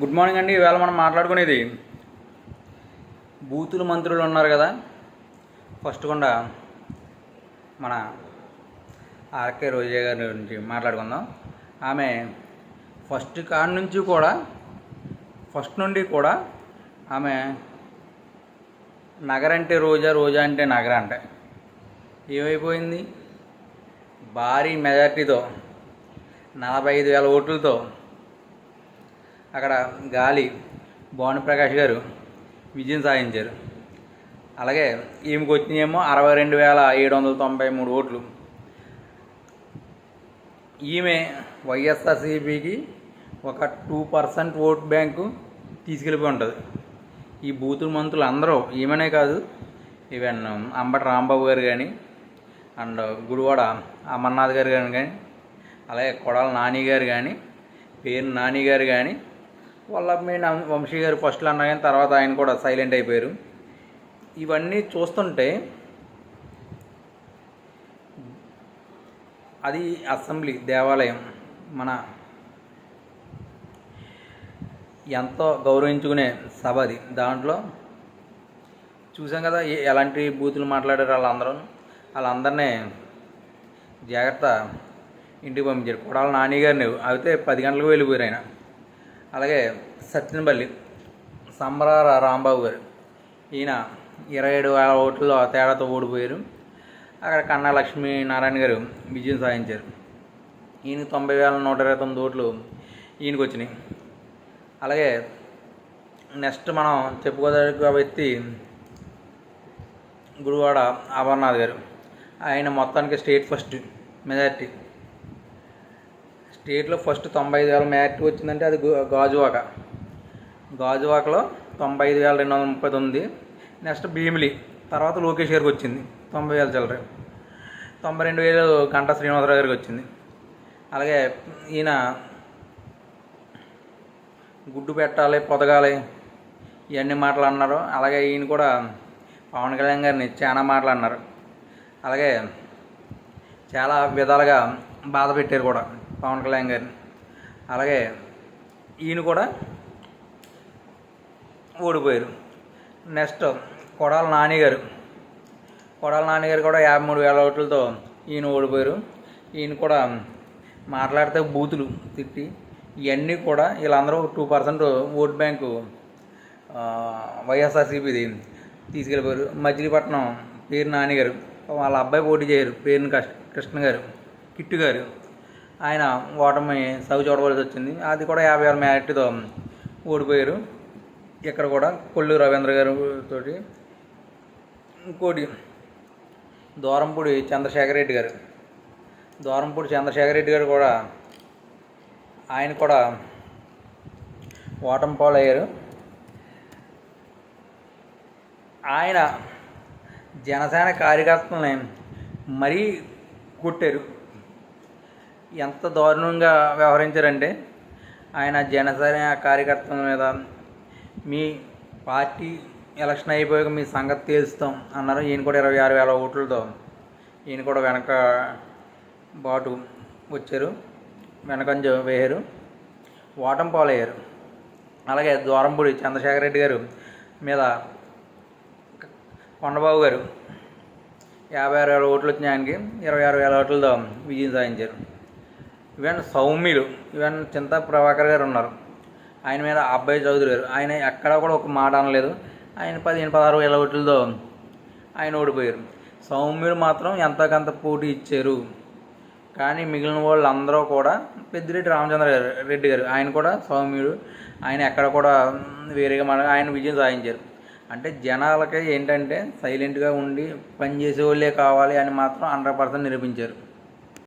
Good morning అండి. ఈవేళ మనం మాట్లాడుకునేది బూతులు మంత్రులు ఉన్నారు కదా. ఫస్ట్ కూడా మన ఆర్కే రోజా గారి గురించి మాట్లాడుకుందాం. ఆమె ఫస్ట్ కాడి నుంచి కూడా ఫస్ట్ నుండి కూడా ఆమె నగర అంటే రోజా రోజా అంటే నగర అంటే. ఏమైపోయింది? భారీ మెజార్టీతో నలభై ఐదు వేల ఓట్లతో అక్కడ గాలి భానుప్రకాష్ గారు విజయం సాధించారు. అలాగే ఈమెకు వచ్చినాయేమో అరవై రెండు వేల ఏడు వందల తొంభై మూడు ఓట్లు. ఈమె వైఎస్ఆర్సీపీకి ఒక టూ పర్సెంట్ ఓట్ బ్యాంకు తీసుకెళ్ళిపోయి ఉంటుంది. ఈ బూతుల మంత్రులు అందరూ ఈమెనే కాదు ఈవెన్ అంబటి రాంబాబు గారు కానీ అండ్ గుడివాడ అమర్నాథ్ గారు కానీ అలాగే కొడాల నాని గారు కానీ పేరు నాని గారు కానీ వాళ్ళ మెయిన్ వంశీ గారు ఫస్ట్లో అన్నా కానీ తర్వాత ఆయన కూడా సైలెంట్ అయిపోయారు. ఇవన్నీ చూస్తుంటే అది అసెంబ్లీ దేవాలయం మన ఎంతో గౌరవించుకునే సభ అది. దాంట్లో చూసాం కదా ఎలాంటి బూతులు మాట్లాడారు వాళ్ళందరూ. వాళ్ళందరినీ జాగ్రత్త ఇంటికి పంపించారు. కొడాల నాని గారిని అయితే పది గంటలకు వెళ్ళిపోయారు ఆయన. అలాగే సత్యనపల్లి సంబరార రాంబాబు గారు. ఈయన ఇరవై ఏడు వేల ఓట్లలో తేడాతో ఓడిపోయారు. అక్కడ కన్నా లక్ష్మీ నారాయణ గారు విజయం సాధించారు. ఈయన తొంభై వేల నూట ఇరవై తొమ్మిది ఓట్లు ఈయనకి వచ్చినాయి. అలాగే నెక్స్ట్ మనం చెప్పుకోదగ్గ వ్యక్తి గురువాడ అమర్నాథ్ గారు. ఆయన మొత్తానికి స్టేట్ ఫస్ట్ మెజార్టీ. స్టేట్లో ఫస్ట్ తొంభై ఐదు వేల మ్యాట్ వచ్చిందంటే అది గాజువాక. గాజువాకలో తొంభై ఐదు వేల రెండు వందల ముప్పై తొమ్మిది. నెక్స్ట్ భీమిలి. తర్వాత లోకేష్ గారికి వచ్చింది. తొంభై వేల చిల్లర. తొంభై రెండు వేలు గంటా శ్రీనివాసరావు గారికి వచ్చింది. అలాగే ఈయన గుడ్డు పెట్టాలి పొదగాలి ఇవన్నీ మాటలు అన్నారు. అలాగే ఈయన కూడా పవన్ కళ్యాణ్ గారిని చాలా మాటలు అన్నారు. అలాగే చాలా విధాలుగా బాధ పెట్టారు కూడా. పవన్ కళ్యాణ్ గారిని. అలాగే ఈయన కూడా ఓడిపోయారు. నెక్స్ట్ కొడాల నాని గారు. కొడాల నాని గారు కూడా యాభై మూడు వేల ఓట్లతో ఈయన ఓడిపోయారు. ఈయన కూడా మాట్లాడితే బూతులు తిట్టి ఇవన్నీ కూడా వీళ్ళందరూ టూ పర్సెంట్ ఓట్ బ్యాంకు వైఎస్ఆర్సీపీది తీసుకెళ్ళిపోయారు. మచిలీపట్నం పేరు నాని గారు. వాళ్ళ అబ్బాయి పోటీ చేయరు. పేరుని కష్ కృష్ణ గారు కిట్టు గారు. ఆయన ఓటమి సవి చూడవలసి వచ్చింది. అది కూడా యాభై ఆరు మ్యారిట్తో ఓడిపోయారు. ఇక్కడ కూడా కొల్లు రవీంద్ర గారు తోటి ఇంకోటి దూరంపూడి చంద్రశేఖర్ రెడ్డి గారు. దూరంపూడి చంద్రశేఖర్ రెడ్డి గారు కూడా ఆయన కూడా ఓటమి పాలయ్యారు. ఆయన జనసేన కార్యకర్తలని మరీ కొట్టారు. ఎంత దారుణంగా వ్యవహరించారంటే ఆయన జనసేన కార్యకర్తల మీద మీ పార్టీ ఎలక్షన్ అయిపోయాక మీ సంగతి తేల్చుతాం అన్నారు. ఈయన కూడా ఇరవై ఆరు వేల ఓట్లతో ఈయన కూడా వెనక బాటు వచ్చారు వెనకంజ వేయరు ఓటం పాలయ్యారు. అలాగే ద్వారంపూడి చంద్రశేఖర్ రెడ్డి గారు మీద కొండబాబు గారు యాభై ఆరు వేల ఓట్లు వచ్చినాయి ఆయనకి ఇరవై ఆరు వేల ఓట్లతో విజయం సాధించారు. ఈవెన్ సౌమ్యులు ఈవెన్ చింతా ప్రభాకర్ గారు ఉన్నారు. ఆయన మీద అబ్బాయి చౌదరి గారు. ఆయన ఎక్కడా కూడా ఒక మాట అనలేదు. ఆయన పదిహేను పదహారు వేల ఓట్లతో ఆయన ఓడిపోయారు. సౌమ్యులు మాత్రం ఎంతకంత పోటీ ఇచ్చారు. కానీ మిగిలిన వాళ్ళు అందరూ కూడా పెద్దిరెడ్డి రామచంద్ర గారు రెడ్డి గారు. ఆయన కూడా సౌమ్యుడు. ఆయన ఎక్కడ కూడా వేరేగా మన ఆయన విజయం సాధించారు. అంటే జనాలకి ఏంటంటే సైలెంట్గా ఉండి పనిచేసే వాళ్ళే కావాలి అని మాత్రం హండ్రెడ్ పర్సెంట్ నిరూపించారు.